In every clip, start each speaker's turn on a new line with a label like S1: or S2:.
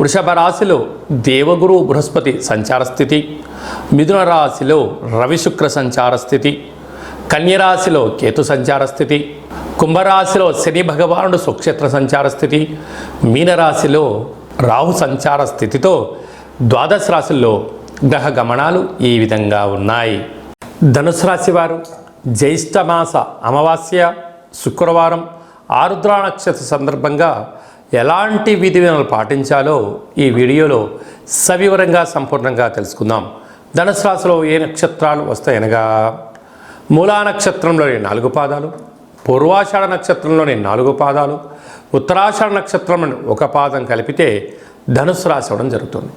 S1: వృషభ రాశిలో దేవగురు బృహస్పతి సంచార స్థితి మిథున రాశిలో రవిశుక్ర సంచార స్థితి కన్యరాశిలో కేతు సంచార స్థితి కుంభరాశిలో శని భగవానుడు స్వక్షేత్ర సంచార స్థితి మీనరాశిలో రాహు సంచార స్థితితో ద్వాదశ రాశుల్లో గ్రహ గమనాలు ఈ విధంగా ఉన్నాయి. ధనుసు రాశి వారు జ్యేష్ఠమాస అమావాస్య శుక్రవారం ఆరుద్రా నక్షత్ర సందర్భంగా ఎలాంటి విధి విధానాలు పాటించాలో ఈ వీడియోలో సవివరంగా సంపూర్ణంగా తెలుసుకుందాం. ధనుసు రాశిలో ఏ నక్షత్రాలు వస్తాయనగా? మూలా నక్షత్రంలోని నాలుగు పాదాలు పూర్వాషాఢ నక్షత్రంలోని నాలుగు పాదాలు ఉత్తరాషాఢ నక్షత్రంలోని ఒక పాదం కలిపితే ధనుసు రాశి అవ్వడం జరుగుతుంది.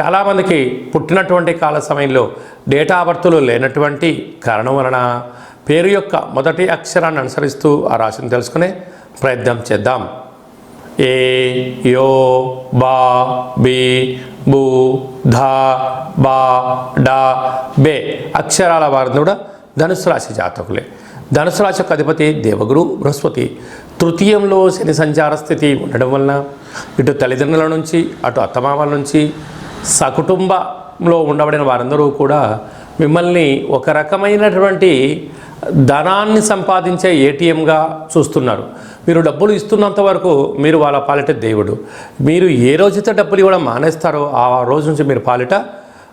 S1: చాలామందికి పుట్టినటువంటి కాల సమయంలో డేటా బర్త్లు లేనటువంటి కారణం వలన పేరు యొక్క మొదటి అక్షరాన్ని అనుసరిస్తూ ఆ రాశిని తెలుసుకునే ప్రయత్నం చేద్దాం. ఏ యో బా బి బూ ధా బా డా బే అక్షరాల వారిని కూడా ధనుసు రాశి జాతకులే. ధనుసు రాశి యొక్క అధిపతి దేవగురు బృహస్పతి. తృతీయంలో శని సంచార స్థితి ఉండడం వలన ఇటు తల్లిదండ్రుల నుంచి అటు అత్తమామల నుంచి సకుటుంబంలో ఉండబడిన వారందరూ కూడా మిమ్మల్ని ఒక రకమైనటువంటి ధనాన్ని సంపాదించే ఏటీఎంగా చూస్తున్నారు. మీరు డబ్బులు ఇస్తున్నంత వరకు మీరు వాళ్ళ పాలిట దేవుడు. మీరు ఏ రోజైతే డబ్బులు ఇవ్వడం మానేస్తారో ఆ రోజు నుంచి మీరు పాలిట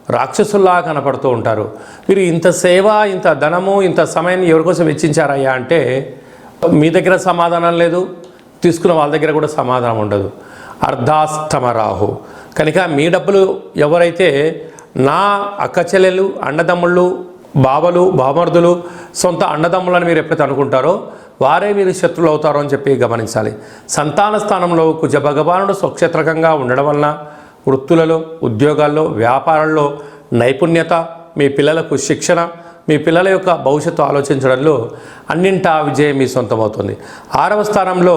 S1: రాక్షసుల్లా కనపడుతూ ఉంటారు. మీరు ఇంత సేవ ఇంత ధనము ఇంత సమయాన్ని ఎవరికోసం వెచ్చించారయ్యా అంటే మీ దగ్గర సమాధానం లేదు తీసుకున్న వాళ్ళ దగ్గర కూడా సమాధానం ఉండదు. అర్ధాస్తమరాహు. కనుక మీ డబ్బులు ఎవరైతే నా అక్క చెల్లెలు అన్నదమ్ముళ్ళు బావలు బామర్దులు సొంత అన్నదమ్ములని మీరు ఎప్పుడైతే అనుకుంటారో వారే మీరు శత్రులు అవుతారు అని చెప్పి గమనించాలి. సంతాన స్థానంలో కుజ భగవానుడు స్వక్షేత్రకంగా ఉండడం వలన వృత్తులలో ఉద్యోగాల్లో వ్యాపారంలో నైపుణ్యత మీ పిల్లలకు శిక్షణ మీ పిల్లల యొక్క భవిష్యత్తు ఆలోచించడంలో అన్నింటా విజయం మీ సొంతమవుతుంది. ఆరవ స్థానంలో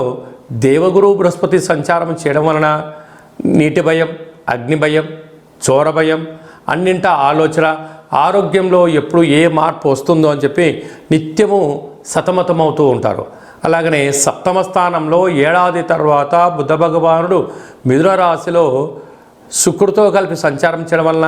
S1: దేవగురు బృహస్పతి సంచారం చేయడం వలన నీటి భయం అగ్ని భయం చోర భయం అన్నింటా ఆలోచన ఆరోగ్యంలో ఎప్పుడు ఏ మార్పు వస్తుందో అని చెప్పి నిత్యము సతమతమవుతూ ఉంటారు. అలాగనే సప్తమ స్థానంలో ఏడాది తర్వాత బుద్ధ భగవానుడు మిథున రాశిలో శుక్రుడితో కలిపి సంచారం చేయడం వలన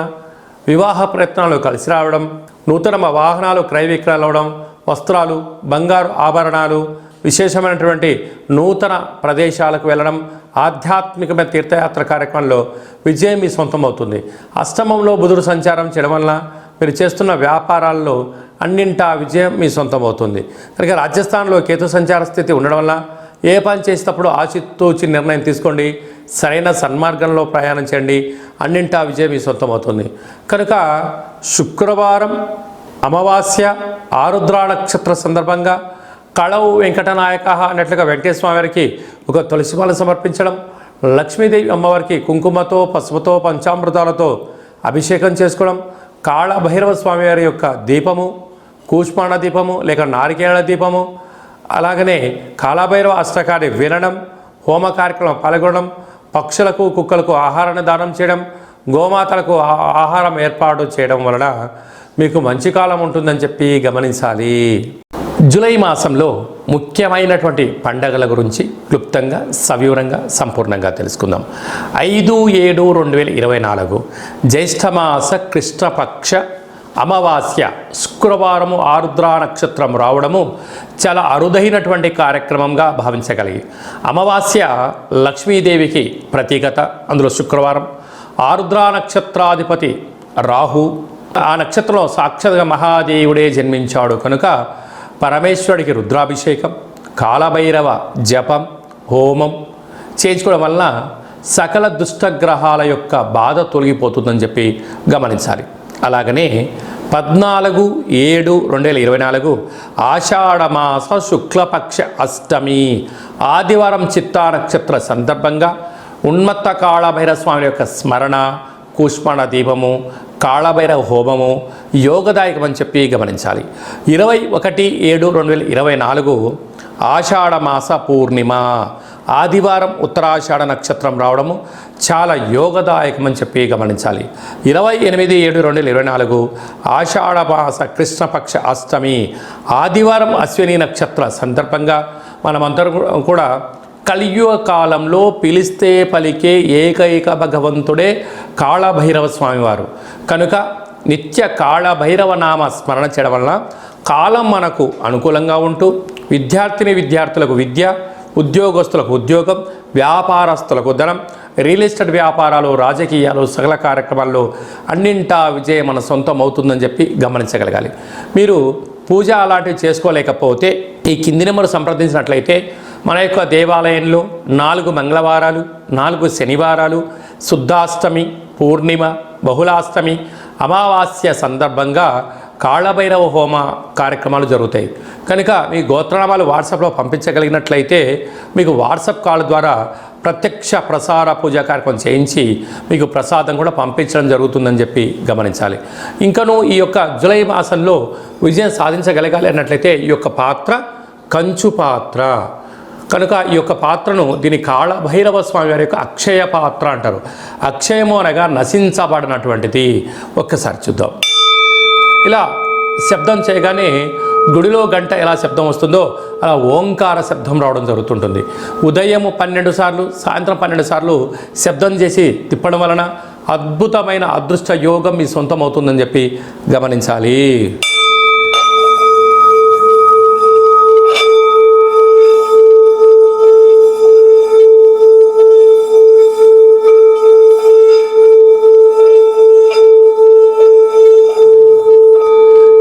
S1: వివాహ ప్రయత్నాలు కలిసి రావడం నూతన వాహనాలు క్రయ విక్రయాలు అవడం వస్త్రాలు బంగారు ఆభరణాలు విశేషమైనటువంటి నూతన ప్రదేశాలకు వెళ్ళడం ఆధ్యాత్మికమైన తీర్థయాత్ర కార్యక్రమంలో విజయం మీ సొంతం అవుతుంది అష్టమంలో బుధుడు సంచారం చేయడం వలన మీరు చేస్తున్న వ్యాపారాల్లో అన్నింటా విజయం మీ సొంతం అవుతుంది కనుక రాజస్థాన్లో కేతు సంచార స్థితి ఉండడం వల్ల ఏ పని చేసేటప్పుడు ఆచితూచి నిర్ణయం తీసుకోండి. సరైన సన్మార్గంలో ప్రయాణం చేయండి. అన్నింటా విజయం మీ సొంతం అవుతుంది కనుక శుక్రవారం అమావాస్య ఆరుద్ర నక్షత్ర సందర్భంగా కళవు వెంకటనాయక అన్నట్లుగా వెంకటేశ్వర వారికి ఒక తులసిమాల సమర్పించడం లక్ష్మీదేవి అమ్మవారికి కుంకుమతో పసుపుతో పంచామృతాలతో అభిషేకం చేసుకోవడం కాళభైరవ స్వామివారి యొక్క దీపము కూష్మాండ దీపము లేక నారికేళ దీపము అలాగనే కాలభైరవ అష్టకాన్ని వినడం హోమ కార్యక్రమం పాల్గొనడం పక్షులకు కుక్కలకు ఆహారాన్ని దానం చేయడం గోమాతలకు ఆహారం ఏర్పాటు చేయడం వలన మీకు మంచి కాలం ఉంటుందని చెప్పి గమనించాలి. జూలై మాసంలో ముఖ్యమైనటువంటి పండగల గురించి క్లుప్తంగా సవివరంగా సంపూర్ణంగా తెలుసుకుందాం. ఐదు ఏడు రెండు వేల ఇరవై నాలుగు జ్యేష్ఠమాస కృష్ణపక్ష అమావాస్య శుక్రవారము ఆరుద్ర నక్షత్రం రావడము చాలా అరుదైనటువంటి కార్యక్రమంగా భావించగలిగి అమావాస్య లక్ష్మీదేవికి ప్రతీకత అందులో శుక్రవారం ఆరుద్ర నక్షత్రాధిపతి రాహు ఆ నక్షత్రంలో సాక్షాత్గా మహాదేవుడే జన్మించాడు కనుక పరమేశ్వరుడికి రుద్రాభిషేకం కాలభైరవ జపం హోమం చేయించుకోవడం వలన సకల దుష్టగ్రహాల యొక్క బాధ తొలగిపోతుందని చెప్పి గమనించాలి. అలాగనే పద్నాలుగు ఏడు రెండు వేల ఇరవై నాలుగు ఆషాఢమాస శుక్లపక్ష అష్టమి ఆదివారం చిత్తా నక్షత్ర సందర్భంగా ఉన్మత్త కాళభైరవ స్వామి యొక్క స్మరణ కూష్మణ దీపము కాళభైరవ హోమము యోగదాయకమని చెప్పి గమనించాలి. ఇరవై ఒకటి ఏడు రెండు వేల ఇరవై నాలుగు ఆషాఢమాస పూర్ణిమ. ఆదివారం ఉత్తరాషాఢ నక్షత్రం రావడము చాలా యోగదాయకమని చెప్పి గమనించాలి. ఇరవై ఎనిమిది ఏడు రెండు వేల ఇరవై నాలుగు ఆషాఢమాస కృష్ణపక్ష అష్టమి ఆదివారం అశ్విని నక్షత్ర సందర్భంగా మనమందరం కూడా కలియుగ కాలంలో పిలిస్తే పలికే ఏకైక భగవంతుడే కాళభైరవ స్వామివారు. కనుక నిత్య కాళభైరవ నామ స్మరణ చేయడం వలన కాలం మనకు అనుకూలంగా ఉంటూ విద్యార్థిని విద్యార్థులకు విద్య ఉద్యోగస్తులకు ఉద్యోగం వ్యాపారస్తులకు ధనం రియల్ ఎస్టేట్ వ్యాపారాలు రాజకీయాలు సకల కార్యక్రమాల్లో అన్నింటా విజయం మన సొంతం అవుతుందని చెప్పి గమనించగలగాలి. మీరు పూజ అలాంటివి చేసుకోలేకపోతే ఈ కింది నెంబర్ సంప్రదించినట్లయితే మన యొక్క దేవాలయంలో నాలుగు మంగళవారాలు నాలుగు శనివారాలు శుద్ధాష్టమి పూర్ణిమ బహుళాష్టమి అమావాస్య సందర్భంగా కాళభైరవ హోమ కార్యక్రమాలు జరుగుతాయి. కనుక మీ గోత్రనామాలు వాట్సాప్లో పంపించగలిగినట్లయితే మీకు వాట్సాప్ కాల్ ద్వారా ప్రత్యక్ష ప్రసార పూజా కార్యక్రమం చేయించి మీకు ప్రసాదం కూడా పంపించడం జరుగుతుందని చెప్పి గమనించాలి. ఇంకనూ ఈ యొక్క జూలై మాసంలో విజయం సాధించగలగాలి అన్నట్లయితే ఈ యొక్క పాత్ర కంచు పాత్ర. కనుక ఈ యొక్క పాత్రను దీని కాళ భైరవ స్వామి వారి యొక్క అక్షయ పాత్ర అంటారు. అక్షయము అనగా నశించబడినటువంటిది. ఒక్కసారి చూద్దాం. ఇలా శబ్దం చేయగానే గుడిలో గంట ఎలా శబ్దం వస్తుందో అలా ఓంకార శబ్దం రావడం జరుగుతుంటుంది. ఉదయం పన్నెండు సార్లు సాయంత్రం పన్నెండు సార్లు శబ్దం చేసి తిప్పడం వలన అద్భుతమైన అదృష్ట యోగం మీ సొంతం అవుతుందని చెప్పి గమనించాలి.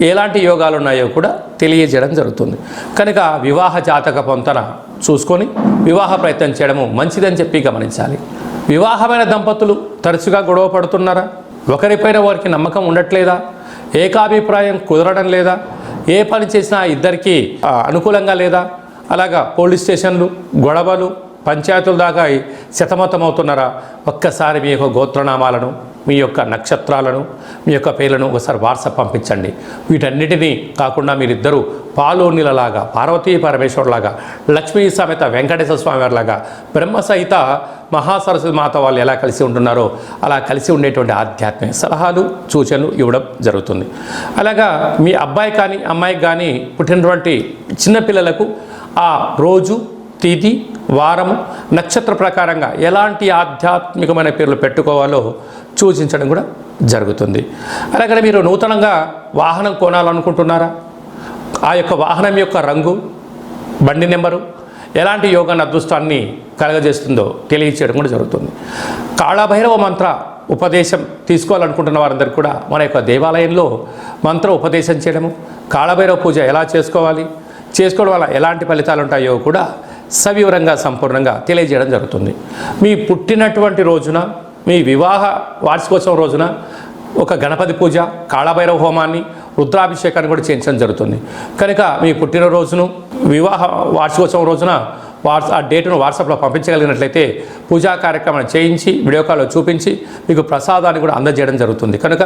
S1: ఎలాంటి యోగాలు ఉన్నాయో కూడా తెలియజేయడం జరుగుతుంది. కనుక వివాహ జాతక పొంతన చూసుకొని వివాహ ప్రయత్నం చేయడము మంచిదని చెప్పి గమనించాలి. వివాహమైన దంపతులు తరచుగా గొడవ పడుతున్నారా? ఒకరిపైన వారికి నమ్మకం ఉండట్లేదా? ఏకాభిప్రాయం కుదరడం లేదా? ఏ పని చేసినా ఇద్దరికి అనుకూలంగా లేదా? అలాగా పోలీస్ స్టేషన్లు గొడవలు పంచాయతీల దాకా శతమతమవుతున్నారా? ఒక్కసారి మీ యొక్క గోత్రనామాలను మీ యొక్క నక్షత్రాలను మీ యొక్క పేర్లను ఒకసారి వాట్సాప్ పంపించండి. వీటన్నిటినీ కాకుండా మీరిద్దరూ పాలోనిలలాగా పార్వతీ పరమేశ్వరులాగా లక్ష్మీ సమేత వెంకటేశ్వర స్వామి వారిలాగా బ్రహ్మ సహిత మహాసరస్వతి మాత వాళ్ళు ఎలా కలిసి ఉంటున్నారో అలా కలిసి ఉండేటువంటి ఆధ్యాత్మిక సలహాలు సూచనలు ఇవ్వడం జరుగుతుంది. అలాగా మీ అబ్బాయి కానీ అమ్మాయికి కానీ పుట్టినటువంటి చిన్నపిల్లలకు ఆ రోజు తిథి వారము నక్షత్ర ప్రకారంగా ఎలాంటి ఆధ్యాత్మికమైన పేర్లు పెట్టుకోవాలో సూచించడం కూడా జరుగుతుంది. అలాగే మీరు నూతనంగా వాహనం కొనాలనుకుంటున్నారా? ఆ యొక్క వాహనం యొక్క రంగు బండి నెంబరు ఎలాంటి యోగాన్ని అదృష్టాన్ని కలగజేస్తుందో తెలియచేయడం కూడా జరుగుతుంది. కాళభైరవ మంత్ర ఉపదేశం తీసుకోవాలనుకుంటున్న వారందరికీ కూడా మన యొక్క దేవాలయంలో మంత్ర ఉపదేశం చేయడము కాళభైరవ పూజ ఎలా చేసుకోవాలి చేసుకోవడం వల్ల ఎలాంటి ఫలితాలు ఉంటాయో కూడా సవివరంగా సంపూర్ణంగా తెలియజేయడం జరుగుతుంది. మీ పుట్టినటువంటి రోజున మీ వివాహ వార్షికోత్సవం రోజున ఒక గణపతి పూజ కాళభైరవ హోమాన్ని రుద్రాభిషేకాన్ని కూడా చేయించడం జరుగుతుంది. కనుక మీ పుట్టినరోజును వివాహ వార్షికోత్సవం రోజున వాట్స్ ఆ డేటును వాట్సాప్లో పంపించగలిగినట్లయితే పూజా కార్యక్రమాన్ని చేయించి వీడియో కాల్లో చూపించి మీకు ప్రసాదాన్ని కూడా అందజేయడం జరుగుతుంది. కనుక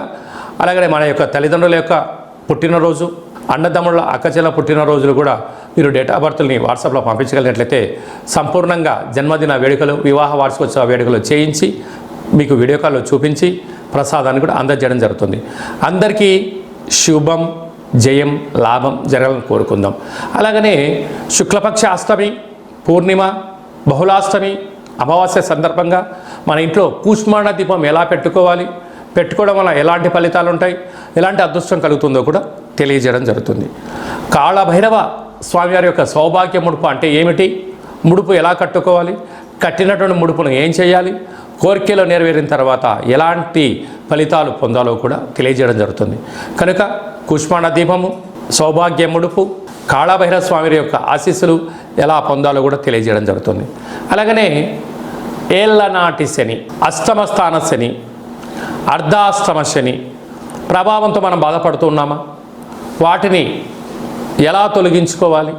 S1: అలాగే మన యొక్క తల్లిదండ్రుల యొక్క పుట్టినరోజు అన్నదమ్ముళ్ళ అక్కచెల్ల పుట్టినరోజులు కూడా మీరు డేట్ ఆఫ్ బర్త్ని వాట్సాప్లో పంపించగలిగినట్లయితే సంపూర్ణంగా జన్మదిన వేడుకలు వివాహ వార్షికోత్సవ వేడుకలు చేయించి మీకు వీడియో కాల్లో చూపించి ప్రసాదాన్ని కూడా అందజేయడం జరుగుతుంది. అందరికీ శుభం జయం లాభం జరగాలని కోరుకుందాం. అలాగనే శుక్లపక్ష అష్టమి పూర్ణిమ బహుళాష్టమి అమావాస్య సందర్భంగా మన ఇంట్లో కూష్మాణ దీపం ఎలా పెట్టుకోవాలి పెట్టుకోవడం వల్ల ఎలాంటి ఫలితాలు ఉంటాయి ఎలాంటి అదృష్టం కలుగుతుందో కూడా తెలియజేయడం జరుగుతుంది. కాళభైరవ స్వామివారి యొక్క సౌభాగ్య ముడుపు అంటే ఏమిటి? ముడుపు ఎలా కట్టుకోవాలి? కట్టినటువంటి ముడుపును ఏం చేయాలి? కోరికలు నెరవేరిన తర్వాత ఎలాంటి ఫలితాలు పొందాలో కూడా తెలియజేయడం జరుగుతుంది. కనుక కుష్మాణ దీపము సౌభాగ్య ముడుపు కాళభైరవ స్వామి యొక్క ఆశీస్సులు ఎలా పొందాలో కూడా తెలియజేయడం జరుగుతుంది. అలాగనే ఏళ్ళనాటి శని అష్టమ స్థాన శని అర్ధాష్టమ శని ప్రభావంతో మనం బాధపడుతున్నామా వాటిని ఎలా తొలగించుకోవాలి?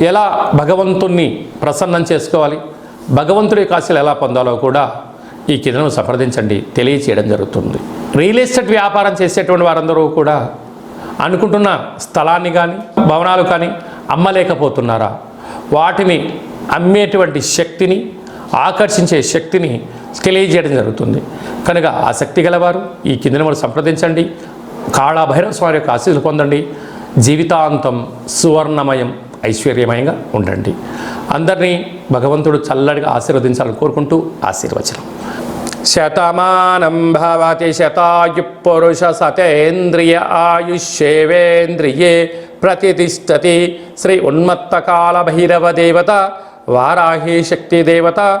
S1: ఎలా భగవంతుణ్ణి ప్రసన్నం చేసుకోవాలి? భగవంతుడి కాశీలు ఎలా పొందాలో కూడా ఈ కిందను సంప్రదించండి తెలియచేయడం జరుగుతుంది. రియల్ ఎస్టేట్ వ్యాపారం చేసేటువంటి వారందరూ కూడా అనుకుంటున్న స్థలాన్ని కానీ భవనాలు కానీ అమ్మలేకపోతున్నారా? వాటిని అమ్మేటువంటి శక్తిని ఆకర్షించే శక్తిని తెలియజేయడం జరుగుతుంది. కనుక ఆసక్తి గలవారు ఈ కిందను మనం సంప్రదించండి కాళాభైరవ స్వామి యొక్క ఆశీస్సులు పొందండి. జీవితాంతం సువర్ణమయం ఐశ్వర్యమయంగా ఉండండి. అందరినీ భగవంతుడు చల్లడిగా ఆశీర్వదించాలని కోరుకుంటూ ఆశీర్వచనం. శతమానం భవతి శతాయు పురుష సతేంద్రియ ఆయుష్యేవేంద్రియే ప్రతిష్టతి. శ్రీ ఉన్మత్తకాల భైరవ దేవత వారాహి శక్తి దేవత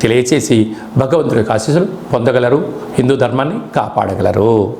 S1: తెలియచేసి భగవంతుడి యొక్క ఆశీస్సులు పొందగలరు. హిందూ ధర్మాన్ని కాపాడగలరు.